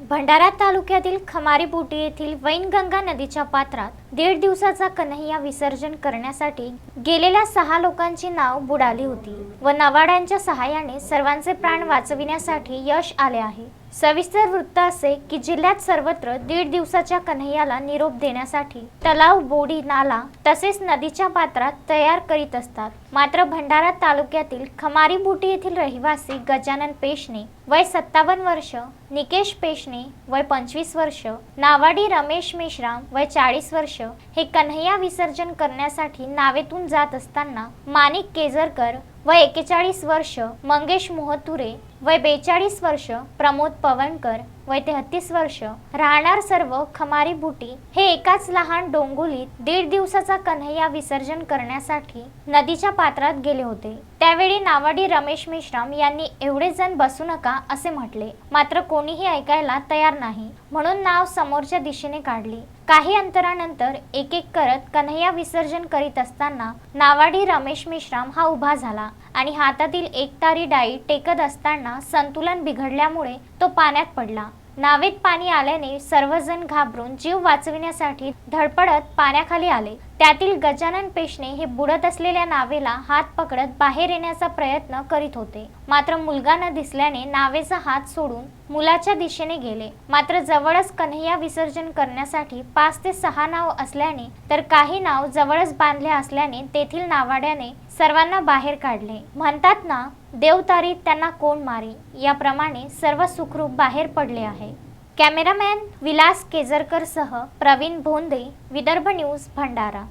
भंडारा तालुक्यातील खमारीबोटी येथील वैनगंगा नदीच्या पात्रात दीड दिवसाचा कन्हैया विसर्जन करण्यासाठी गेलेल्या सहा लोकांची नाव बुडाली होती व नवाड्यांच्या सहाय्याने सर्वांचे प्राण वाचविण्यासाठी यश आले आहे. सविस्तर वृत्त असे की जिल्ह्यात सर्वत्र दीड दिवसाच्या कन्हैयाला निरोप देण्यासाठी तलाव बोडी नाला तसेच नदीच्या पात्रात तयार करीत असतात. मात्र भंडारा तालुक्यातील खमारीबुटी येथील रहिवासी गजानन पेशणे वय सत्तावन्न वर्ष निकेश पेशणे वय पंचवीस वर्ष नावाडी रमेश मेश्राम वय चाळीस वर्ष हे कन्हैया विसर्जन करण्यासाठी नावेतून जात असताना माणिक केजरकर वय एकेचाळीस वर्ष मंगेश मोहतुरे वय बेचाळीस वर्ष प्रमोद पवनकर वय तेहतीस वर्ष राहणार सर्व खमारी बुटी हे एकाच लहान डोंगुलीत दीड दिवसाचा कन्हैया विसर्जन करण्यासाठी नदीच्या पात्रात गेले होते. त्यावेळी नावाडी रमेश मेश्राम यांनी एवढे जण बसू नका असे म्हटले. मात्र कोणीही ऐकायला तयार नाही. म्हणून नाव समोरच्या दिशेने काढली. काही अंतरानंतर एक एक करत कन्हैया विसर्जन करीत असताना नावाडी रमेश मेश्राम हा उभा झाला आणि हातातील एक तारी डाळी टेकत असताना संतुलन बिघडल्यामुळे तो पाण्यात पडला. नावेत पाणी आल्याने सर्वजण घाबरून जीव वाचविण्यासाठी धडपडत पाण्याखाली आले. त्यातील गजानन पेशणे हे बुडत असलेल्या नावेला हात पकडत बाहेर येण्याचा प्रयत्न करीत होते. मात्र मुलगा न दिसल्याने नावेचा हात सोडून मुलाच्या दिशेने गेले. मात्र जवळच कन्हैया विसर्जन करण्यासाठी पाच ते सहा नाव असल्याने तर काही नाव जवळच बांधले असल्याने तेथील नावाड्याने सर्वांना बाहेर काढले. म्हणतात ना देवतारी त्यांना कोण मारी? याप्रमाणे सर्व सुखरूप बाहेर पडले आहे. कॅमेरामॅन विलास केजरकरसह प्रवीण भोंदे विदर्भ न्यूज भंडारा.